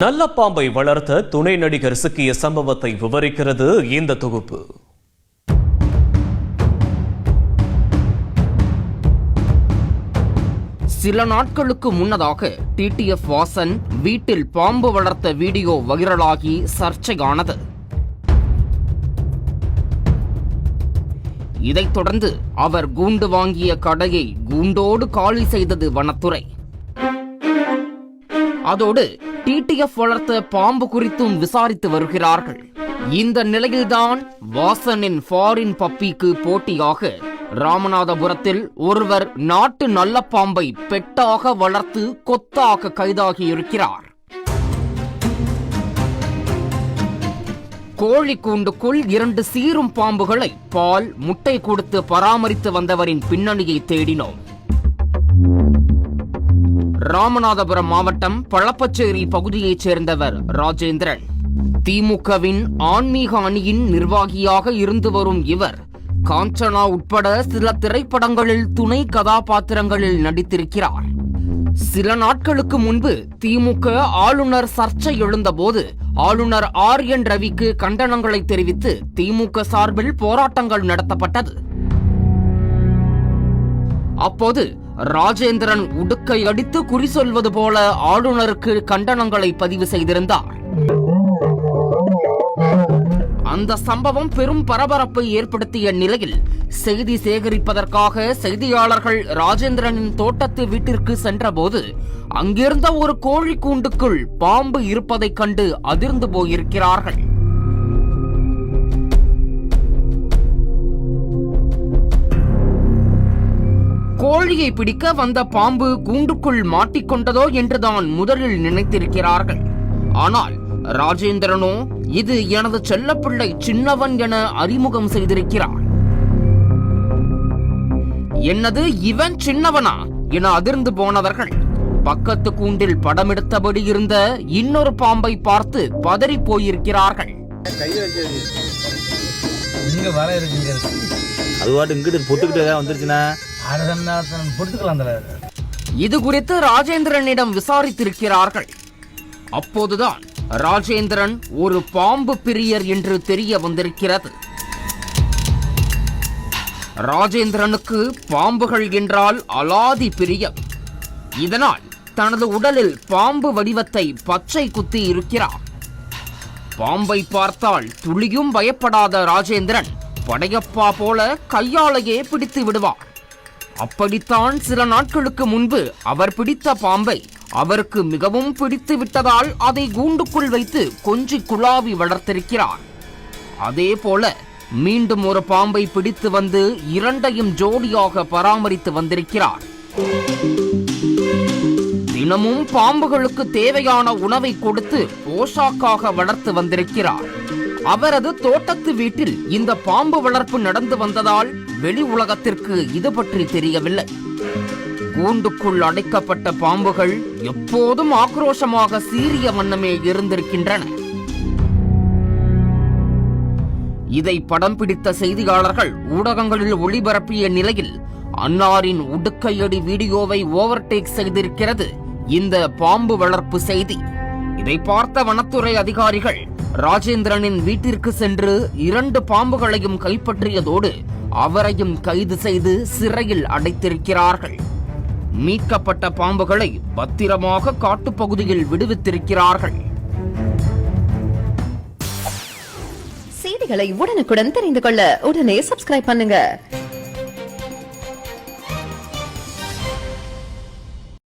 நல்ல பாம்பை வளர்த்த துணை நடிகர் சிக்கிய சம்பவத்தை விவரிக்கிறது இந்த தொகுப்பு. சில நாட்களுக்கு முன்னதாக டிடிஎஃப் வாசன் வீட்டில் பாம்பு வளர்த்த வீடியோ வைரலாகி சர்ச்சையானது. இதைத் தொடர்ந்து அவர் கூண்டு வாங்கிய கடையை கூண்டோடு காலி செய்தது வனத்துறை. அதோடு டிடிஎஃப் வளர்த்த பாம்பு குறித்தும் விசாரித்து வருகிறார்கள். இந்த நிலையில்தான் வாசனின் ஃபாரின் பப்பிக்கு போட்டியாக ராமநாதபுரத்தில் ஒருவர் நாட்டு நல்ல பாம்பை பெட்டாக வளர்த்து கொத்தாக கைதாகியிருக்கிறார். கோழி கூண்டுக்குள் இரண்டு சீரும் பாம்புகளை பால் முட்டை கொடுத்து பராமரித்து வந்தவரின் பின்னணியை தேடினோம். ராமநாதபுரம் மாவட்டம் பழப்பச்சேரி பகுதியைச் சேர்ந்தவர் ராஜேந்திரன். திமுகவின் ஆன்மீக அணியின் நிர்வாகியாக இருந்து வரும் இவர் காஞ்சனா உட்பட சில திரைப்படங்களில் துணை கதாபாத்திரங்களில் நடித்திருக்கிறார். சில நாட்களுக்கு முன்பு திமுக ஆளுநர் சர்ச்சை எழுந்தபோது ஆளுநர் ஆர் என் ரவிக்கு கண்டனங்களை தெரிவித்து திமுக சார்பில் போராட்டங்கள் நடத்தப்பட்டது. அப்போது ராஜேந்திரன் உடுக்கை அடித்து குறி சொல்வது போல ஆளுநருக்கு கண்டனங்களை பதிவு செய்திருந்தார். அந்த சம்பவம் பெரும் பரபரப்பை ஏற்படுத்திய நிலையில் செய்தி சேகரிப்பதற்காக செய்தியாளர்கள் ராஜேந்திரனின் தோட்டத்து வீட்டிற்கு சென்றபோது அங்கிருந்த ஒரு கோழி கூண்டுக்குள் பாம்பு இருப்பதைக் கண்டு அதிர்ந்து போயிருக்கிறார்கள். கோழியை பிடிக்க வந்த பாம்பு கூண்டுக்குள் மாட்டிக்கொண்டதோ என்றுதான் முதலில் நினைத்திருக்கிறார்கள். ஆனால் ராஜேந்திரனோ இது எனது செல்லப்பிள்ளை சின்னவன் என அறிமுகம் செய்திருக்கிறார். என்னது இவன் சின்னவனா? என அதிர்ந்து போனவர்கள். பக்கத்து கூண்டில் படமெடுத்தபடி இருந்த இன்னொரு பாம்பை பார்த்து பதறி போயிருக்கிறார்கள் இங்க வர இருக்குங்க அது பாட்டு இங்கிட்டு பொட்டுக்கிட்டு ஏதாவது வந்துருச்சுன்னா இது குறித்து ராஜேந்திரனிடம் விசாரித்திருக்கிறார்கள். அப்போதுதான் ராஜேந்திரன் ஒரு பாம்பு பிரியர் என்று தெரிய வந்திருக்கிறது. ராஜேந்திரனுக்கு பாம்புகள் என்றால் அலாதி பிரியம். இதனால் தனது உடலில் பாம்பு வடிவத்தை பச்சை குத்தி இருக்கிறார். பாம்பை பார்த்தால் துளியும் பயப்படாத ராஜேந்திரன் படையப்பா போல கையாலேயே பிடித்து விடுவார் அப்படித்தான் சில நாட்களுக்கு முன்பு அவர் பிடித்த பாம்பை அவருக்கு மிகவும் பிடித்து விட்டதால் அதை கூண்டுக்குள் வைத்து கொஞ்சி குழாவி வளர்த்திருக்கிறார். அதே போல மீண்டும் ஒரு பாம்பை பிடித்து வந்து இரண்டையும் ஜோடியாக பராமரித்து வந்திருக்கிறார். தினமும் பாம்புகளுக்கு தேவையான உணவை கொடுத்து போஷாக்காக வளர்த்து வந்திருக்கிறார். அவரது தோட்டத்து வீட்டில் இந்த பாம்பு வளர்ப்பு நடந்து வந்ததால் வெளி உலகத்திற்கு இது பற்றி தெரியவில்லை. கூண்டுக்குள் அடைக்கப்பட்ட பாம்புகள் எப்போதும் ஆக்ரோஷமாக சீரிய வண்ணமே இருந்திருக்கின்றன. இதை படம் பிடித்த செய்தியாளர்கள் ஊடகங்களில் ஒளிபரப்பிய நிலையில் அன்னாரின் உடுக்கையடி வீடியோவை ஓவர்டேக் செய்திருக்கிறது இந்த பாம்பு வளர்ப்பு செய்தி. இதை பார்த்த வனத்துறை அதிகாரிகள் ராஜேந்திரனின் வீட்டிற்கு சென்று இரண்டு பாம்புகளையும் கைப்பற்றியதோடு அவரையும் கைது செய்து சிறையில் அடைத்திருக்கிறார்கள். மீட்கப்பட்ட பாம்புகளை பத்திரமாக காட்டுப்பகுதியில் விடுவித்திருக்கிறார்கள். செய்திகளை உடனுக்குடன் தெரிந்து கொள்ள உடனே சப்ஸ்கிரைப் பண்ணுங்க.